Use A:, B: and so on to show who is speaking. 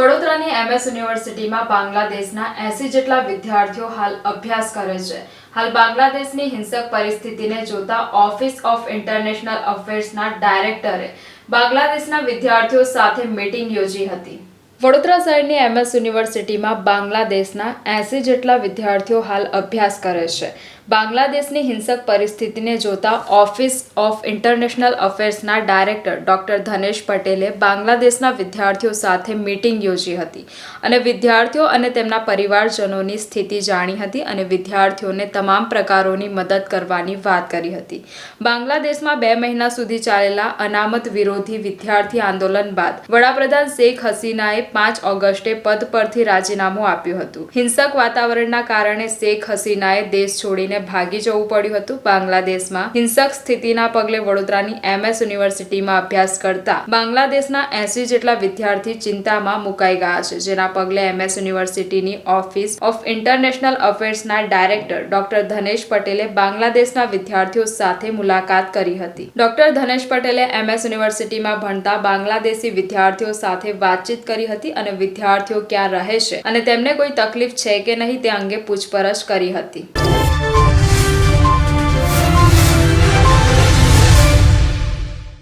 A: MS યુનિવર્સિટીમાં બાંગ્લાદેશના એસી જેટલા વિદ્યાર્થીઓ હાલ અભ્યાસ કરે છે. હાલ બાંગ્લાદેશની હિંસક પરિસ્થિતિને જોતા ઓફિસ ઓફ ઇન્ટરનેશનલ અફેર્સના ડાયરેક્ટરે બાંગ્લાદેશના વિદ્યાર્થીઓ સાથે મીટિંગ યોજી હતી. વડોદરા શહેરની એમએસ યુનિવર્સિટીમાં બાંગ્લાદેશના એસી જેટલા વિદ્યાર્થીઓ હાલ અભ્યાસ કરે છે. બાંગ્લાદેશની હિંસક પરિસ્થિતિને જોતા ઓફિસ ઓફ ઇન્ટરનેશનલ અફેર્સના ડાયરેક્ટર ડોક્ટર ધનેશ પટેલે બાંગ્લાદેશના વિદ્યાર્થીઓ સાથે મીટિંગ યોજી હતી અને વિદ્યાર્થીઓ અને તેમના પરિવારજનોની સ્થિતિ જાણી હતી અને વિદ્યાર્થીઓને તમામ પ્રકારોની મદદ કરવાની વાત કરી હતી. બાંગ્લાદેશમાં બે મહિના સુધી ચાલેલા અનામત વિરોધી વિદ્યાર્થી આંદોલન બાદ વડાપ્રધાન શેખ હસીનાએ પાંચ ઓગસ્ટે પદ પરથી રાજીનામું આપ્યું હતું. હિંસક વાતાવરણના કારણે શેખ હસીનાએ દેશ છોડીને ભાગી જવું પડ્યું હતું બાંગ્લાદેશમાં. હિંસક સ્થિતિના પગલે વડોદરાની એમએસ યુનિવર્સિટીમાં અભ્યાસ કરતા બાંગ્લાદેશના એસી જેટલા વિદ્યાર્થી ચિંતામાં મુકાઈ ગયા છે, જેના પગલે એમએસ યુનિવર્સિટીની ઓફિસ ઓફ ઇન્ટરનેશનલ અફેર્સના ડાયરેક્ટર ડોક્ટર ધનેશ પટેલે બાંગ્લાદેશના વિદ્યાર્થીઓ સાથે મુલાકાત કરી હતી. ડોક્ટર ધનેશ પટેલે એમએસ યુનિવર્સિટીમાં ભણતા બાંગ્લાદેશી વિદ્યાર્થીઓ સાથે વાતચીત કરી હતી અને વિદ્યાર્થીઓ ક્યાં રહે છે અને તેમને કોઈ તકલીફ છે કે નહીં તે અંગે પૂછપરછ કરી હતી.